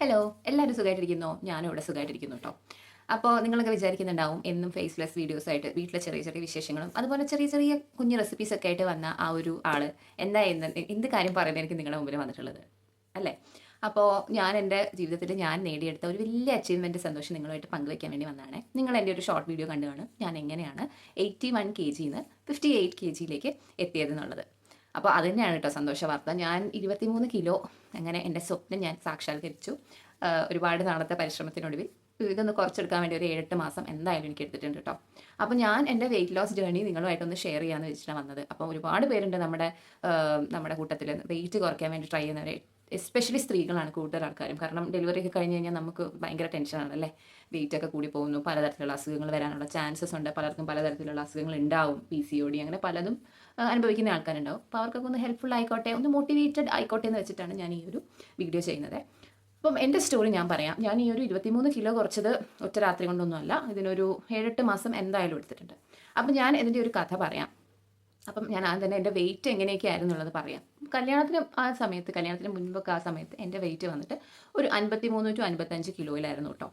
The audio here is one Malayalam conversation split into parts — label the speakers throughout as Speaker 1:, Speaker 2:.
Speaker 1: ഹലോ എല്ലാവരും സുഖമായിട്ടിരിക്കുന്നോ ഞാനും ഇവിടെ സുഖമായിട്ടിരിക്കുന്നു കേട്ടോ അപ്പോൾ നിങ്ങളൊക്കെ വിചാരിക്കുന്നുണ്ടാവും എന്നും ഫേസ്ലെസ് വീഡിയോസ് ആയിട്ട് വീട്ടിലെ ചെറിയ ചെറിയ വിശേഷങ്ങളും അതുപോലെ ചെറിയ ചെറിയ കുഞ്ഞു റെസിപ്പീസ് ഒക്കെ ആയിട്ട് വന്ന ആ ഒരു ആൾ എന്താ എന്ന് എന്ത് കാര്യം പറയുന്നത് എനിക്ക് നിങ്ങളുടെ മുമ്പിൽ വന്നിട്ടുള്ളത്? അല്ലേ? അപ്പോൾ ഞാൻ എന്റെ ജീവിതത്തിൽ ഞാൻ നേടിയെടുത്ത ഒരു വലിയ അച്ചീവ്മെന്റ് സന്തോഷം നിങ്ങളുമായിട്ട് പങ്കുവയ്ക്കാൻ വേണ്ടി വന്നതാണ്. നിങ്ങൾ എന്റെ ഒരു ഷോർട്ട് വീഡിയോ കണ്ടു കാണും. ഞാൻ എങ്ങനെയാണ് എയ്റ്റി വൺ കെ ജിയിൽ നിന്ന് ഫിഫ്റ്റി എയ്റ്റ് കെ ജിയിലേക്ക് എത്തിയതെന്നുള്ളത് അപ്പോൾ അത് തന്നെയാണ് കേട്ടോ സന്തോഷ വാർത്ത. ഞാൻ ഇരുപത്തിമൂന്ന് കിലോ അങ്ങനെ എന്റെ സ്വപ്നം ഞാൻ സാക്ഷാത്കരിച്ചു. ഒരുപാട് നാളത്തെ പരിശ്രമത്തിനൊടുവിൽ. ഇതൊന്ന് കുറച്ചെടുക്കാൻ വേണ്ടി ഒരു ഏഴെട്ട് മാസം എന്തായാലും എനിക്ക് എടുത്തിട്ടുണ്ട് കേട്ടോ. അപ്പോൾ ഞാൻ എന്റെ വെയിറ്റ് ലോസ് ജേർണി നിങ്ങളുമായിട്ടൊന്ന് ഷെയർ ചെയ്യാമെന്ന് വെച്ചിട്ടാണ് വന്നത്. അപ്പോൾ ഒരുപാട് പേരുണ്ട് നമ്മുടെ നമ്മുടെ കൂട്ടത്തിൽ വെയിറ്റ് കുറയ്ക്കാൻ വേണ്ടി ട്രൈ ചെയ്യുന്നവരെ. എസ്പെഷ്യലി സ്ത്രീകളാണ് കൂടുതൽ ആൾക്കാരും. കാരണം ഡെലിവറി ഒക്കെ കഴിഞ്ഞ് കഴിഞ്ഞാൽ നമുക്ക് ഭയങ്കര ടെൻഷനാണ് അല്ലേ? വെയിറ്റ് ഒക്കെ കൂടി പോകുന്നു. പലതരത്തിലുള്ള അസുഖങ്ങൾ വരാനുള്ള ചാൻസസ് ഉണ്ട്. പലർക്കും പലതരത്തിലുള്ള അസുഖങ്ങൾ ഉണ്ടാവും. പി സി ഒ ഡി അങ്ങനെ പലതും അനുഭവിക്കുന്ന ആൾക്കാരുണ്ടാവും. അപ്പോൾ അവർക്കൊക്കെ ഒന്ന് ഹെൽപ്ഫുൾ ആയിക്കോട്ടെ ഒന്ന് മോട്ടിവേറ്റഡ് ആയിക്കോട്ടെ എന്ന് വെച്ചിട്ടാണ് ഞാൻ ഈ ഒരു വീഡിയോ ചെയ്യുന്നത്. അപ്പം എന്റെ സ്റ്റോറി ഞാൻ പറയാം. ഞാൻ ഈ ഒരു ഇരുപത്തിമൂന്ന് കിലോ കുറച്ചത് ഒറ്റ രാത്രി കൊണ്ടൊന്നുമല്ല. ഇതിനൊരു ഏഴെട്ട് മാസം എന്തായാലും എടുത്തിട്ടുണ്ട്. അപ്പം ഞാൻ ഇതിന്റെ ഒരു കഥ പറയാം. അപ്പം ഞാൻ ആദ്യം തന്നെ എന്റെ വെയിറ്റ് എങ്ങനെയൊക്കെ എന്നുള്ളത് പറയാം. കല്യാണത്തിന് ആ സമയത്ത് കല്യാണത്തിന് മുൻപൊക്കെ ആ സമയത്ത് എന്റെ വെയിറ്റ് വന്നിട്ട് ഒരു അൻപത്തി മൂന്ന് ടു അൻപത്തഞ്ച് കിലോയിലായിരുന്നു കേട്ടോ.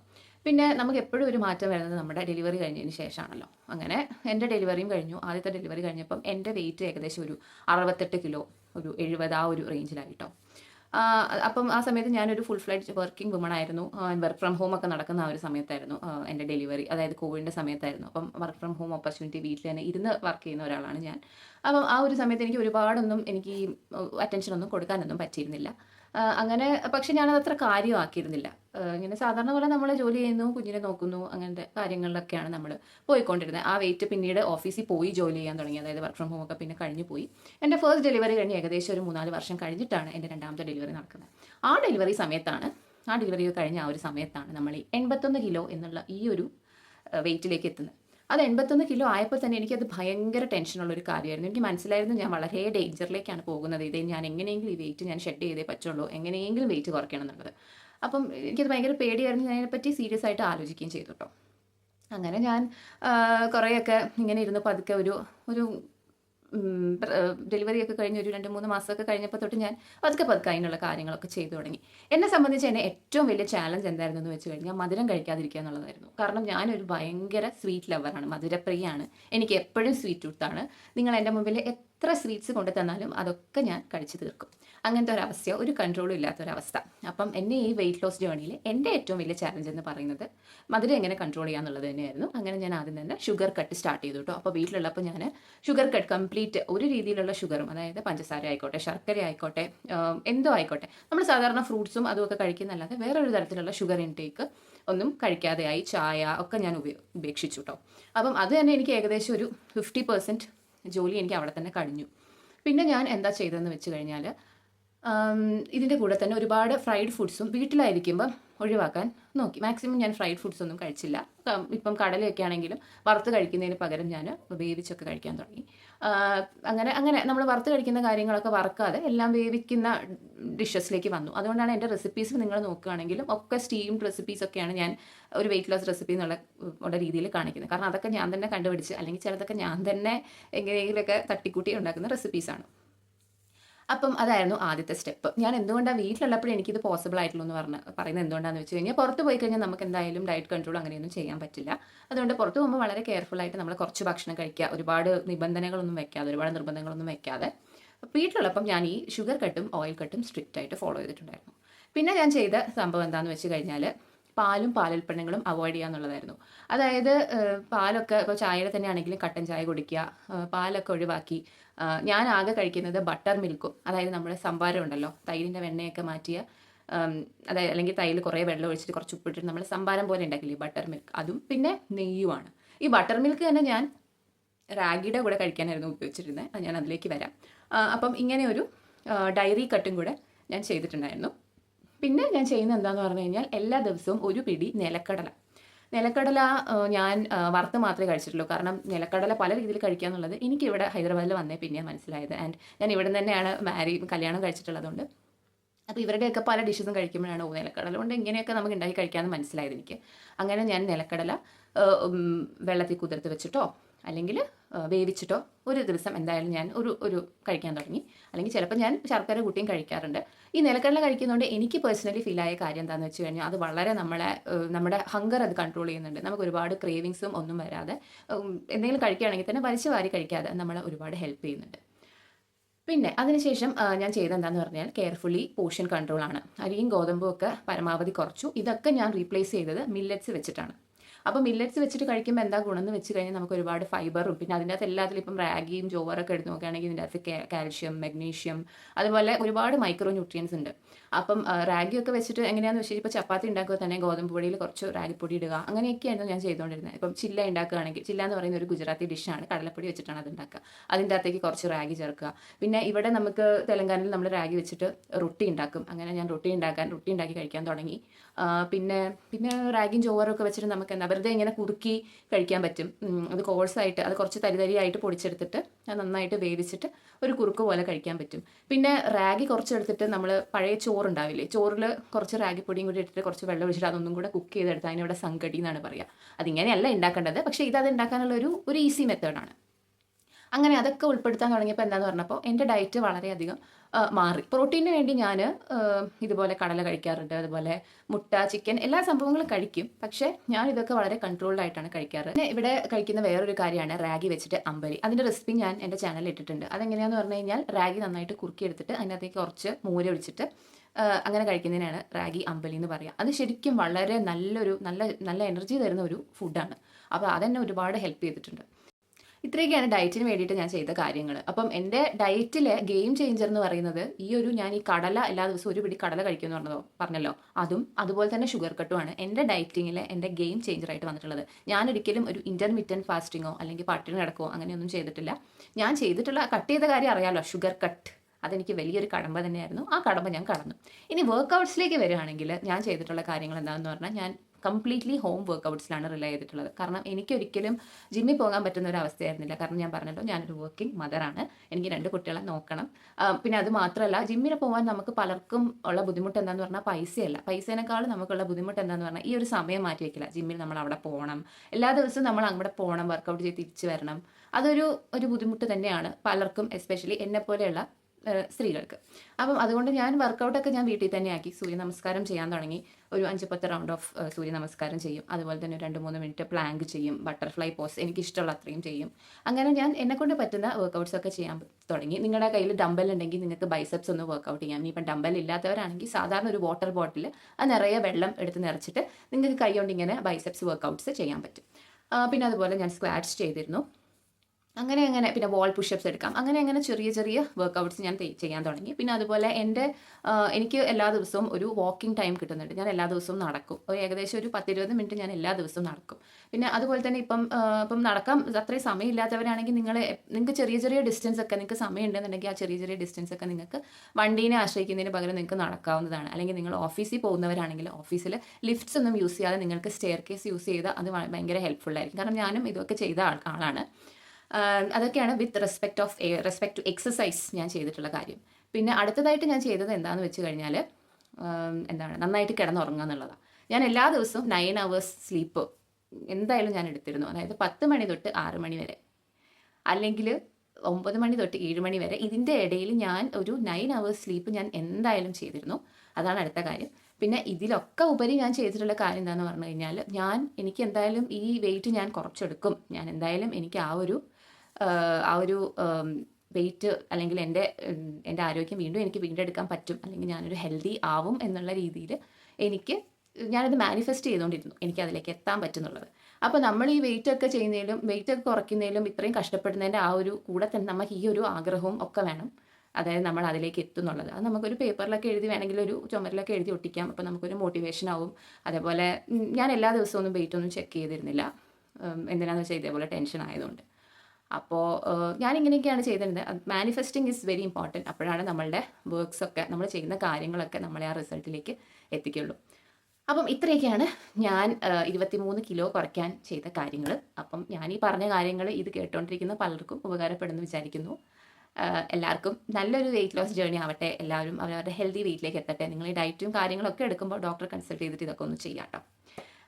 Speaker 1: പിന്നെ നമുക്ക് എപ്പോഴും ഒരു മാറ്റം വരുന്നത് നമ്മുടെ ഡെലിവറി കഴിഞ്ഞതിന് ശേഷമാണല്ലോ. അങ്ങനെ എന്റെ ഡെലിവറിയും കഴിഞ്ഞു. ആദ്യത്തെ ഡെലിവറി കഴിഞ്ഞപ്പം എന്റെ വെയിറ്റ് ഏകദേശം ഒരു അറുപത്തെട്ട് കിലോ ഒരു എഴുപത് ആ ഒരു റേഞ്ചിലായിട്ടോ. അപ്പം ആ സമയത്ത് ഞാനൊരു ഫുൾ ഫ്ലൈറ്റ് വർക്കിംഗ് വുമൺ ആയിരുന്നു. വർക്ക് ഫ്രം ഹോം ഒക്കെ നടക്കുന്ന ആ ഒരു സമയത്തായിരുന്നു എന്റെ ഡെലിവറി. അതായത് കോവിഡിന്റെ സമയത്തായിരുന്നു. അപ്പം വർക്ക് ഫ്രം ഹോം ഓപ്പർച്യൂണിറ്റി വീട്ടിൽ തന്നെ ഇരുന്ന് വർക്ക് ചെയ്യുന്ന ഒരാളാണ് ഞാൻ. അപ്പം ആ ഒരു സമയത്ത് എനിക്ക് ഒരുപാടൊന്നും എനിക്ക് അറ്റൻഷൻ ഒന്നും കൊടുക്കാനൊന്നും പറ്റിയിരുന്നില്ല. അങ്ങനെ പക്ഷെ ഞാനത് അത്ര കാര്യമാക്കിയിരുന്നില്ല ഇങ്ങനെ സാധാരണ പോലെ നമ്മൾ ജോലി ചെയ്യുന്നു കുഞ്ഞിനെ നോക്കുന്നു അങ്ങനത്തെ കാര്യങ്ങളിലൊക്കെയാണ് നമ്മൾ പോയിക്കൊണ്ടിരുന്നത് ആ വെയിറ്റ് പിന്നീട് ഓഫീസിൽ പോയി ജോലി ചെയ്യാൻ തുടങ്ങി. അതായത് വർക്ക് ഫ്രം ഹോം ഒക്കെ പിന്നെ കഴിഞ്ഞു പോയി. എന്റെ ഫസ്റ്റ് ഡെലിവറി കഴിഞ്ഞ് ഏകദേശം ഒരു മൂന്നാൽ വർഷം കഴിഞ്ഞിട്ടാണ് എന്റെ രണ്ടാമത്തെ ഡെലിവറി നടക്കുന്നത്. ആ ഡെലിവറി സമയത്താണ് ആ ഡെലിവറി കഴിഞ്ഞ ആ ഒരു സമയത്താണ് നമ്മൾ ഈ എൺപത്തൊന്ന് കിലോ എന്നുള്ള ഈ ഒരു വെയിറ്റിലേക്ക് എത്തുന്നത്. അത് എൺപത്തൊന്ന് കിലോ ആയപ്പോൾ തന്നെ എനിക്കത് ഭയങ്കര ടെൻഷനുള്ള ഒരു കാര്യമായിരുന്നു. എനിക്ക് മനസ്സിലായിരുന്നു ഞാൻ വളരെ ഡേഞ്ചറിലേക്കാണ് പോകുന്നത്. ഇത് ഞാൻ എങ്ങനെയെങ്കിലും ഈ വെയിറ്റ് ഞാൻ ഷെഡ് ചെയ്തേ പറ്റുള്ളൂ. എങ്ങനെയെങ്കിലും വെയിറ്റ് കുറയ്ക്കണം എന്നുള്ളത്. അപ്പം എനിക്കത് ഭയങ്കര പേടിയായിരുന്നു. ഞാൻ അതിനെപ്പറ്റി സീരിയസ് ആയിട്ട് ആലോചിക്കുകയും ചെയ്തു കേട്ടോ അങ്ങനെ ഞാൻ കുറേയൊക്കെ ഇങ്ങനെ ഇരുന്ന് പതുക്കെ ഒരു ഒരു ഡെലിവറി ഒക്കെ കഴിഞ്ഞ് ഒരു രണ്ട് മൂന്ന് മാസമൊക്കെ കഴിഞ്ഞപ്പോൾ തൊട്ട് ഞാൻ പതുക്കെ പതുക്കെ അതിനുള്ള കാര്യങ്ങളൊക്കെ ചെയ്തു തുടങ്ങി. എന്നെ സംബന്ധിച്ച് എന്നെ ഏറ്റവും വലിയ ചാലഞ്ച് എന്തായിരുന്നു എന്ന് വെച്ച് കഴിഞ്ഞാൽ മധുരം കഴിക്കാതിരിക്കുക എന്നുള്ളതായിരുന്നു. കാരണം ഞാനൊരു ഭയങ്കര സ്വീറ്റ് ലവറാണ് മധുരപ്രിയാണ്. എനിക്ക് എപ്പോഴും സ്വീറ്റ് ടൂത്താണ് നിങ്ങൾ എന്റെ മുമ്പിൽ എത്ര സ്വീറ്റ്സ് കൊണ്ടു തന്നാലും അതൊക്കെ ഞാൻ കഴിച്ചു തീർക്കും. അങ്ങനത്തെ ഒരു അവസ്ഥ ഒരു കൺട്രോളും ഇല്ലാത്തൊരവസ്ഥ അപ്പം എന്നെ ഈ വെയിറ്റ് ലോസ് ജേണിയിൽ എന്റെ ഏറ്റവും വലിയ ചാലഞ്ച് എന്ന് പറയുന്നത് മധുരം എങ്ങനെ കൺട്രോൾ ചെയ്യാന്നുള്ളത് തന്നെയായിരുന്നു. അങ്ങനെ ഞാൻ ആദ്യം തന്നെ ഷുഗർ കട്ട് സ്റ്റാർട്ട് ചെയ്തു കേട്ടോ അപ്പോൾ വീട്ടിലുള്ളപ്പോൾ ഞാൻ ഷുഗർ കട്ട് കംപ്ലീറ്റ് ഒരു രീതിയിലുള്ള ഷുഗറും അതായത് പഞ്ചസാര ആയിക്കോട്ടെ ശർക്കര ആയിക്കോട്ടെ എന്തോ ആയിക്കോട്ടെ. നമ്മൾ സാധാരണ ഫ്രൂട്ട്സും അതുമൊക്കെ കഴിക്കുന്നല്ലാതെ വേറൊരു തരത്തിലുള്ള ഷുഗർ ഇൻടേക്ക് ഒന്നും കഴിക്കാതെയായി ചായ ഒക്കെ ഞാൻ ഉപേക്ഷിച്ചു കേട്ടോ അപ്പം അത് തന്നെ എനിക്ക് ഏകദേശം ഒരു ഫിഫ്റ്റി പെർസെന്റ് ജോലി എനിക്ക് അവിടെ തന്നെ കഴിഞ്ഞു പിന്നെ ഞാൻ എന്താ ചെയ്തതെന്ന് വെച്ച് കഴിഞ്ഞാൽ ഇതിന്റെ കൂടെ തന്നെ ഒരുപാട് ഫ്രൈഡ് ഫുഡ്സും വീട്ടിലായിരിക്കുമ്പം ഒഴിവാക്കാൻ നോക്കി. മാക്സിമം ഞാൻ ഫ്രൈഡ് ഫുഡ്സ് ഒന്നും കഴിച്ചില്ല. ഇപ്പം കടലയൊക്കെ ആണെങ്കിലും വറുത്ത് കഴിക്കുന്നതിന് പകരം ഞാൻ വേവിച്ചൊക്കെ കഴിക്കാൻ തുടങ്ങി. അങ്ങനെ അങ്ങനെ നമ്മൾ വറുത്ത് കഴിക്കുന്ന കാര്യങ്ങളൊക്കെ വറക്കാതെ എല്ലാം വേവിക്കുന്ന ഡിഷസിലേക്ക് വന്നു. അതുകൊണ്ടാണ് എന്റെ റെസിപ്പീസ് നിങ്ങൾ നോക്കുകയാണെങ്കിലും ഒക്കെ സ്റ്റീംഡ് റെസിപ്പീസ് ഒക്കെയാണ് ഞാൻ ഒരു വെയിറ്റ് ലോസ് റെസിപ്പി എന്നുള്ള ഉള്ള രീതിയിൽ കാണിക്കുന്നത്. കാരണം അതൊക്കെ ഞാൻ തന്നെ കണ്ടുപിടിച്ച് അല്ലെങ്കിൽ ചിലതൊക്കെ ഞാൻ തന്നെ എങ്ങനെയെങ്കിലുമൊക്കെ തട്ടിക്കൂട്ടി ഉണ്ടാക്കുന്ന റെസിപ്പീസാണ് അപ്പം അതായിരുന്നു ആദ്യത്തെ സ്റ്റെപ്പ് ഞാൻ എന്തുകൊണ്ടാണ് വീട്ടിലുള്ളപ്പോഴും എനിക്കിത് പോസിബിൾ ആയിട്ടുള്ളൂ എന്ന് പറഞ്ഞ പറയുന്നത് എന്തുകൊണ്ടാണെന്ന് വെച്ച് കഴിഞ്ഞാൽ പുറത്ത് പോയി കഴിഞ്ഞാൽ നമുക്ക് എന്തായാലും ഡയറ്റ് കൺട്രോൾ അങ്ങനെയൊന്നും ചെയ്യാൻ പറ്റില്ല. അതുകൊണ്ട് പുറത്ത് പോകുമ്പോൾ വളരെ കെയർഫുൾ ആയിട്ട് നമ്മൾ കുറച്ച് ഭക്ഷണം കഴിക്കുക. ഒരുപാട് നിബന്ധനകളൊന്നും വെക്കാതെ ഒരുപാട് നിർബന്ധങ്ങളൊന്നും വെക്കാതെ. വീട്ടിലുള്ളപ്പം ഞാൻ ഈ ഷുഗർ കട്ടും ഓയിൽ കട്ടും സ്ട്രിക്റ്റ് ആയിട്ട് ഫോളോ ചെയ്തിട്ടുണ്ടായിരുന്നു. പിന്നെ ഞാൻ ചെയ്ത സംഭവം എന്താണെന്ന് വെച്ച് കഴിഞ്ഞാൽ പാലും പാലുൽപ്പന്നങ്ങളും അവോയ്ഡ് ചെയ്യുക എന്നുള്ളതായിരുന്നു. അതായത് പാലൊക്കെ ഇപ്പോൾ ചായയുടെ തന്നെ ആണെങ്കിലും കട്ടൻ ചായ കുടിക്കുക പാലൊക്കെ ഒഴിവാക്കി ഞാൻ ആകെ കഴിക്കുന്നത് ബട്ടർ മിൽക്കും അതായത് നമ്മുടെ സംഭാരം ഉണ്ടല്ലോ തൈരിന്റെ വെണ്ണയൊക്കെ മാറ്റിയ അതായത് അല്ലെങ്കിൽ തൈരിൽ കുറേ വെള്ളം ഒഴിച്ചിട്ട് കുറച്ച് ഉപ്പിട്ടിട്ട് നമ്മൾ സംഭാരം പോലെ ഉണ്ടാക്കില്ലേ ബട്ടർ മിൽക്ക് അതും പിന്നെ നെയ്യുമാണ്. ഈ ബട്ടർ മിൽക്ക് തന്നെ ഞാൻ റാഗിയുടെ കൂടെ കഴിക്കാനായിരുന്നു ഉപയോഗിച്ചിരുന്നത് ഞാൻ അതിലേക്ക് വരാം. അപ്പം ഇങ്ങനെ ഒരു ഡയറി കട്ടും കൂടെ ഞാൻ ചെയ്തിട്ടുണ്ടായിരുന്നു. പിന്നെ ഞാൻ ചെയ്യുന്നത് എന്താന്ന് പറഞ്ഞു കഴിഞ്ഞാൽ എല്ലാ ദിവസവും ഒരു പിടി നിലക്കടല. നിലക്കടല ഞാൻ വറുത്ത് മാത്രമേ കഴിച്ചിട്ടുള്ളൂ. കാരണം നിലക്കടല പല രീതിയിൽ കഴിക്കുക എന്നുള്ളത് എനിക്കിവിടെ ഹൈദരാബാദിൽ വന്നേ പിന്നെ മനസ്സിലായത്. ആൻഡ് ഞാൻ ഇവിടെ തന്നെയാണ് മാരി കല്യാണം കഴിച്ചിട്ടുള്ളതുകൊണ്ട്. അപ്പോൾ ഇവരുടെയൊക്കെ പല ഡിഷസും കഴിക്കുമ്പോഴാണ് ഓ നിലക്കടല കൊണ്ട് ഇങ്ങനെയൊക്കെ നമുക്ക് ഉണ്ടാക്കി കഴിക്കാമെന്ന് മനസ്സിലായത് എനിക്ക്. അങ്ങനെ ഞാൻ നിലക്കടല വെള്ളത്തിൽ കുതിർത്ത് വെച്ചിട്ടോ അല്ലെങ്കിൽ വേവിച്ചിട്ടോ ഒരു ദിവസം എന്തായാലും ഞാൻ ഒരു ഒരു കഴിക്കാൻ തുടങ്ങി. അല്ലെങ്കിൽ ചിലപ്പോൾ ഞാൻ ശർക്കര കൂട്ടിയും കഴിക്കാറുണ്ട്. ഈ നിലക്കടല കഴിക്കുന്നതുകൊണ്ട് എനിക്ക് പേഴ്സണലി ഫീൽ ആയ കാര്യം എന്താണെന്ന് വെച്ച് കഴിഞ്ഞാൽ അത് വളരെ നമ്മളെ നമ്മുടെ ഹങ്കർ അത് കൺട്രോൾ ചെയ്യുന്നുണ്ട്. നമുക്ക് ഒരുപാട് ക്രേവിങ്സും ഒന്നും വരാതെ എന്തെങ്കിലും കഴിക്കുകയാണെങ്കിൽ തന്നെ വലിച്ചു വാരി കഴിക്കാതെ നമ്മളെ ഒരുപാട് ഹെൽപ്പ് ചെയ്യുന്നുണ്ട്. പിന്നെ അതിനുശേഷം ഞാൻ ചെയ്തെന്താന്ന് പറഞ്ഞാൽ കെയർഫുള്ളി പോർഷൻ കൺട്രോൾ ആണ്. അരിയും ഗോതമ്പും ഒക്കെ പരമാവധി കുറച്ചു. ഇതൊക്കെ ഞാൻ റീപ്ലേസ് ചെയ്തത് മില്ലറ്റ്സ് വെച്ചിട്ടാണ്. അപ്പോൾ മില്ലറ്റ്സ് വെച്ചിട്ട് കഴിക്കുമ്പോൾ എന്താ ഗുണം എന്ന് വെച്ച് കഴിഞ്ഞാൽ നമുക്ക് ഒരുപാട് ഫൈബറും. പിന്നെ അതിന്റെ അകത്ത് എല്ലാത്തിലും ഇപ്പം റാഗിയും ജോവറൊക്കെ എടുത്ത് നോക്കുകയാണെങ്കിൽ ഇതിന്റെ അകത്ത് കാൽഷ്യം മഗ്നീഷ്യം അതുപോലെ ഒരുപാട് മൈക്രോ ന്യൂട്രിയൻസ് ഉണ്ട്. അപ്പം റാഗിയൊക്കെ വെച്ചിട്ട് എങ്ങനെയാണെന്ന് വെച്ചാൽ ഇപ്പോൾ ചപ്പാത്തി ഉണ്ടാക്കുക തന്നെ ഗോതമ്പ് പൊടിയിൽ കുറച്ച് റാഗിപ്പൊടി ഇടുക. അങ്ങനെയൊക്കെയായിരുന്നു ഞാൻ ചെയ്തുകൊണ്ടിരുന്നത് ഇപ്പം ചില്ല ഉണ്ടാക്കുകയാണെങ്കിൽ ചില്ല എന്ന് പറയുന്ന ഒരു ഗുജറാത്തി ഡിഷാണ്. കടലപ്പൊടി വെച്ചിട്ടാണ് അത് ഉണ്ടാക്കുക. അതിന്റെ അകത്തേക്ക് കുറച്ച് റാഗി ചേർക്കുക. പിന്നെ ഇവിടെ നമുക്ക് തെലങ്കാനയിൽ നമ്മൾ റാഗി വെച്ചിട്ട് റൊട്ടി ഉണ്ടാക്കും. അങ്ങനെ ഞാൻ റൊട്ടി ഉണ്ടാക്കാൻ റൊട്ടി ഉണ്ടാക്കി കഴിക്കാൻ തുടങ്ങി. പിന്നെ പിന്നെ റാഗിയും ചോറും ഒക്കെ വെച്ചിട്ട് നമുക്ക് എന്താ വെറുതെ ഇങ്ങനെ കുറുക്കി കഴിക്കാൻ പറ്റും. അത് കോഴ്സായിട്ട് അത് കുറച്ച് തരിതരിയായിട്ട് പൊടിച്ചെടുത്തിട്ട് നന്നായിട്ട് വേവിച്ചിട്ട് ഒരു കുറുക്ക് പോലെ കഴിക്കാൻ പറ്റും. പിന്നെ റാഗി കുറച്ചെടുത്തിട്ട് നമ്മൾ പഴയ ചോറുണ്ടാവില്ലേ? ചോറിൽ കുറച്ച് റാഗിപ്പൊടിയും കൂടി ഇട്ടിട്ട് കുറച്ച് വെള്ളം ഒഴിച്ചിട്ട് അതൊന്നും കൂടെ കുക്ക് ചെയ്തെടുത്ത് അതിനിവിടെ സംഘടി എന്നാണ് പറയുക അതിങ്ങനെയല്ല ഉണ്ടാക്കേണ്ടത് പക്ഷേ ഇതത് ഉണ്ടാക്കാനുള്ള ഒരു ഒരു ഈസി മെത്തേഡാണ് അങ്ങനെ അതൊക്കെ ഉൾപ്പെടുത്താൻ തുടങ്ങിയപ്പോൾ എന്താന്ന് പറഞ്ഞപ്പോൾ എന്റെ ഡയറ്റ് വളരെയധികം മാറി. പ്രോട്ടീന് വേണ്ടി ഞാൻ ഇതുപോലെ കടല കഴിക്കാറുണ്ട്. അതുപോലെ മുട്ട ചിക്കൻ എല്ലാ സംഭവങ്ങളും കഴിക്കും. പക്ഷേ ഞാൻ ഇതൊക്കെ വളരെ കൺട്രോൾഡ് ആയിട്ടാണ് കഴിക്കാറ്. പിന്നെ ഇവിടെ കഴിക്കുന്ന വേറൊരു കാര്യമാണ് റാഗി വെച്ചിട്ട് അമ്പലി. അതിന്റെ റെസിപ്പി ഞാൻ എന്റെ ചാനലിൽ ഇട്ടിട്ടുണ്ട്. അതെങ്ങനെയാണെന്ന് പറഞ്ഞു കഴിഞ്ഞാൽ റാഗി നന്നായിട്ട് കുറുക്കിയെടുത്തിട്ട് അതിനകത്തേക്ക് കുറച്ച് മൂര ഒഴിച്ചിട്ട് അങ്ങനെ കഴിക്കുന്നതിനാണ് റാഗി അമ്പലി എന്ന് പറയുക. അത് ശരിക്കും വളരെ നല്ലൊരു നല്ല നല്ല എനർജി തരുന്ന ഒരു ഫുഡാണ് അപ്പോൾ അതെന്നെ ഒരുപാട് ഹെൽപ്പ് ചെയ്തിട്ടുണ്ട്. ഇത്രയൊക്കെയാണ് ഡയറ്റിന് വേണ്ടിയിട്ട് ഞാൻ ചെയ്ത കാര്യങ്ങൾ അപ്പം എന്റെ ഡയറ്റിലെ ഗെയിം ചേഞ്ചർ എന്ന് പറയുന്നത് ഈ ഒരു ഞാൻ ഈ കടല എല്ലാ ദിവസവും ഒരു പിടി കടല കഴിക്കുമെന്ന് പറഞ്ഞതോ പറഞ്ഞല്ലോ. അതും അതുപോലെ തന്നെ ഷുഗർ കട്ടുമാണ് എന്റെ ഡയറ്റിങ്ങിലെ എന്റെ ഗെയിം ചേഞ്ചറായിട്ട് വന്നിട്ടുള്ളത്. ഞാൻ ഒരിക്കലും ഒരു ഇന്റർമീഡിയന്റ് ഫാസ്റ്റിങ്ങോ അല്ലെങ്കിൽ പട്ടിണി നടക്കുമോ അങ്ങനെയൊന്നും ചെയ്തിട്ടില്ല. ഞാൻ ചെയ്തിട്ടുള്ള കട്ട് ചെയ്ത കാര്യം അറിയാമല്ലോ ഷുഗർ കട്ട് അതെനിക്ക് വലിയൊരു കടമ്പ തന്നെയായിരുന്നു. ആ കടമ്പ ഞാൻ കടന്നു. ഇനി വർക്കൗട്ട്സിലേക്ക് വരികയാണെങ്കിൽ ഞാൻ ചെയ്തിട്ടുള്ള കാര്യങ്ങൾ എന്താണെന്ന് പറഞ്ഞാൽ ഞാൻ കംപ്ലീറ്റ്ലി ഹോം വർക്കൗട്ട്സിലാണ് റിലൈ ചെയ്തിട്ടുള്ളത്. കാരണം എനിക്കൊരിക്കലും ജിമ്മിൽ പോകാൻ പറ്റുന്ന ഒരു അവസ്ഥയായിരുന്നില്ല. കാരണം ഞാൻ പറഞ്ഞല്ലോ ഞാനൊരു വർക്കിംഗ് മദറാണ് എനിക്ക് രണ്ട് കുട്ടികളെ നോക്കണം. പിന്നെ അത് മാത്രമല്ല ജിമ്മിൽ പോകാൻ നമുക്ക് പലർക്കും ഉള്ള ബുദ്ധിമുട്ട് എന്താന്ന് പറഞ്ഞാൽ പൈസയല്ല. പൈസേനേക്കാൾ നമുക്കുള്ള ബുദ്ധിമുട്ട് എന്താന്ന് പറഞ്ഞാൽ ഈ ഒരു സമയം മാറ്റി വെക്കില്ല. ജിമ്മിൽ നമ്മൾ അവിടെ പോകണം. എല്ലാ ദിവസവും നമ്മൾ അവിടെ പോകണം വർക്കൗട്ട് ചെയ്ത് തിരിച്ചു വരണം. അതൊരു ഒരു ബുദ്ധിമുട്ട് തന്നെയാണ് പലർക്കും എസ്പെഷ്യലി എന്നെ പോലെയുള്ള ഏഹ് സ്ത്രീകൾക്ക്. അപ്പം അതുകൊണ്ട് ഞാൻ വർക്കൗട്ടൊക്കെ ഞാൻ വീട്ടിൽ തന്നെ ആക്കി. സൂര്യ നമസ്കാരം ചെയ്യാൻ തുടങ്ങി. ഒരു അഞ്ച് പത്ത് റൗണ്ട് ഓഫ് സൂര്യ നമസ്കാരം ചെയ്യും. അതുപോലെ തന്നെ രണ്ട് മൂന്ന് മിനിറ്റ് പ്ലാങ്ക് ചെയ്യും. ബട്ടർഫ്ലൈ പോസ് എനിക്ക് ഇഷ്ടമുള്ള അത്രയും ചെയ്യും. അങ്ങനെ ഞാൻ എന്നെക്കൊണ്ട് പറ്റുന്ന വർക്കൗട്ട്സ് ഒക്കെ ചെയ്യാൻ തുടങ്ങി. നിങ്ങളുടെ കയ്യിൽ ഡമ്പൽ ഉണ്ടെങ്കിൽ നിങ്ങൾക്ക് ബൈസെപ്സ് ഒന്ന് വർക്കൗട്ട് ചെയ്യാം. ഇനിയിപ്പം ഡമ്പൽ ഇല്ലാത്തവരാണെങ്കിൽ സാധാരണ ഒരു വാട്ടർ ബോട്ടിൽ അത് നിറയെ വെള്ളം എടുത്ത് നിറച്ചിട്ട് നിങ്ങൾക്ക് കൈ കൊണ്ട് ഇങ്ങനെ ബൈസെപ്സ് വർക്കൗട്ട്സ് ചെയ്യാൻ പറ്റും. പിന്നെ അതുപോലെ ഞാൻ സ്ക്വാറ്റ്സ് ചെയ്തിരുന്നു. അങ്ങനെ അങ്ങനെ പിന്നെ വാൾ പുഷപ്സ് എടുക്കാം. അങ്ങനെ അങ്ങനെ ചെറിയ ചെറിയ വർക്കൗട്ട്സ് ഞാൻ ചെയ്യാൻ തുടങ്ങി. പിന്നെ അതുപോലെ എന്റെ എനിക്ക് എല്ലാ ദിവസവും ഒരു വാക്കിംഗ് ടൈം കിട്ടുന്നുണ്ട്. ഞാൻ എല്ലാ ദിവസവും നടക്കും. ഒരു ഏകദേശം ഒരു പത്തിരുപത് മിനിറ്റ് ഞാൻ എല്ലാ ദിവസവും നടക്കും. പിന്നെ അതുപോലെ തന്നെ ഇപ്പം ഇപ്പം നടക്കാൻ അത്രയും സമയമില്ലാത്തവരാണെങ്കിൽ നിങ്ങൾ നിങ്ങൾക്ക് ചെറിയ ചെറിയ ഡിസ്റ്റൻസ് ഒക്കെ നിങ്ങൾക്ക് സമയം ഉണ്ടെന്നുണ്ടെങ്കിൽ ആ ചെറിയ ചെറിയ ഡിസ്റ്റൻസ് ഒക്കെ നിങ്ങൾക്ക് വണ്ടീനെ ആശ്രയിക്കുന്നതിന് പകരം നിങ്ങൾക്ക് നടക്കാവുന്നതാണ്. അല്ലെങ്കിൽ നിങ്ങൾ ഓഫീസിൽ പോകുന്നവരാണെങ്കിൽ ഓഫീസിൽ ലിഫ്റ്റ്സ് ഒന്നും യൂസ് ചെയ്യാതെ നിങ്ങൾക്ക് സ്റ്റെയർ കേസ് യൂസ് ചെയ്താൽ അത് ഭയങ്കര ഹെൽപ്ഫുൾ ആയിരിക്കും. കാരണം ഞാനും ഇതൊക്കെ ചെയ്ത ആളാണ്. അതൊക്കെയാണ് with respect of respect to exercise ഞാൻ ചെയ്തിട്ടുള്ള കാര്യം. പിന്നെ അടുത്തതായിട്ട് ഞാൻ ചെയ്തത് എന്താണെന്ന് വെച്ച് കഴിഞ്ഞാൽ എന്താണ് നന്നായിട്ട് കിടന്നുറങ്ങുക എന്നുള്ളതാണ് ഞാൻ എല്ലാ ദിവസവും നയൻ അവേഴ്സ് സ്ലീപ്പ് എന്തായാലും ഞാൻ എടുത്തിരുന്നു. അതായത് പത്ത് മണി തൊട്ട് ആറ് മണി വരെ. അല്ലെങ്കിൽ ഒമ്പത് മണി തൊട്ട് ഏഴ് മണി വരെ ഇതിന്റെ ഇടയിൽ ഞാൻ ഒരു നയൻ അവേഴ്സ് സ്ലീപ്പ് ഞാൻ എന്തായാലും ചെയ്തിരുന്നു. അതാണ് അടുത്ത കാര്യം. പിന്നെ ഇതിലൊക്കെ ഉപരി ഞാൻ ചെയ്തിട്ടുള്ള കാര്യം എന്താണെന്ന് പറഞ്ഞു കഴിഞ്ഞാൽ ഞാൻ എനിക്ക് എന്തായാലും ഈ വെയിറ്റ് ഞാൻ കുറച്ചെടുക്കും. ഞാൻ എന്തായാലും എനിക്ക് ആ ഒരു ആ ഒരു വെയിറ്റ് അല്ലെങ്കിൽ എന്റെ എന്റെ ആരോഗ്യം വീണ്ടും എനിക്ക് വീണ്ടെടുക്കാൻ പറ്റും അല്ലെങ്കിൽ ഞാനൊരു ഹെൽത്തി ആവും എന്നുള്ള രീതിയിൽ എനിക്ക് ഞാനത് മാനിഫെസ്റ്റ് ചെയ്തുകൊണ്ടിരുന്നു. എനിക്ക് അതിലേക്ക് എത്താൻ പറ്റുന്നുള്ളത്. അപ്പോൾ നമ്മൾ ഈ വെയിറ്റ് ഒക്കെ ചെയ്യുന്നതിലും വെയിറ്റ് ഒക്കെ കുറയ്ക്കുന്നതിലും ഇത്രയും കഷ്ടപ്പെടുന്നതിന്റെ ആ ഒരു കൂടെ തന്നെ നമുക്ക് ഈ ഒരു ആഗ്രഹവും ഒക്കെ വേണം. അതായത് നമ്മൾ അതിലേക്ക് എത്തുന്നുള്ളത്. അത് നമുക്കൊരു പേപ്പറിലൊക്കെ എഴുതി വേണമെങ്കിൽ ഒരു ചുമരിലൊക്കെ എഴുതി ഒട്ടിക്കാം. അപ്പോൾ നമുക്കൊരു മോട്ടിവേഷൻ ആവും. അതേപോലെ ഞാൻ എല്ലാ ദിവസവും ഒന്നും വെയിറ്റ് ഒന്നും ചെക്ക് ചെയ്തിരുന്നില്ല. എന്തിനാണെന്ന് വെച്ചാൽ ഇതേപോലെ ടെൻഷൻ ആയതുകൊണ്ട്. അപ്പോൾ ഞാനിങ്ങനെയൊക്കെയാണ് ചെയ്തിരുന്നത് മാനിഫെസ്റ്റിംഗ് ഈസ് വെരി ഇമ്പോർട്ടന്റ് അപ്പോഴാണ് നമ്മളുടെ വർക്ക്സ് ഒക്കെ നമ്മൾ ചെയ്യുന്ന കാര്യങ്ങളൊക്കെ നമ്മളെ ആ റിസൾട്ടിലേക്ക് എത്തിക്കുള്ളൂ. അപ്പം ഇത്രയൊക്കെയാണ് ഞാൻ ഇരുപത്തിമൂന്ന് കിലോ കുറയ്ക്കാൻ ചെയ്ത കാര്യങ്ങൾ. അപ്പം ഞാൻ ഈ പറഞ്ഞ കാര്യങ്ങൾ ഇത് കേട്ടുകൊണ്ടിരിക്കുന്ന പലർക്കും ഉപകാരപ്പെടുന്നു വിചാരിക്കുന്നു. എല്ലാവർക്കും നല്ലൊരു വെയിറ്റ് ലോസ് ജേർണി ആവട്ടെ. എല്ലാവരും അവരവരുടെ ഹെൽത്തി വെയിറ്റിലേക്ക് എത്തട്ടെ. നിങ്ങൾ ഈ ഡയറ്റും കാര്യങ്ങളൊക്കെ എടുക്കുമ്പോൾ ഡോക്ടറെ കൺസൾട്ട് ചെയ്തിട്ട് ഇതൊക്കെ ഒന്ന് ചെയ്യാം കേട്ടോ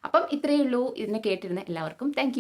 Speaker 1: അപ്പം ഇത്രയേ ഉള്ളൂ. ഇതിനെ കേട്ടിരുന്ന എല്ലാവർക്കും താങ്ക്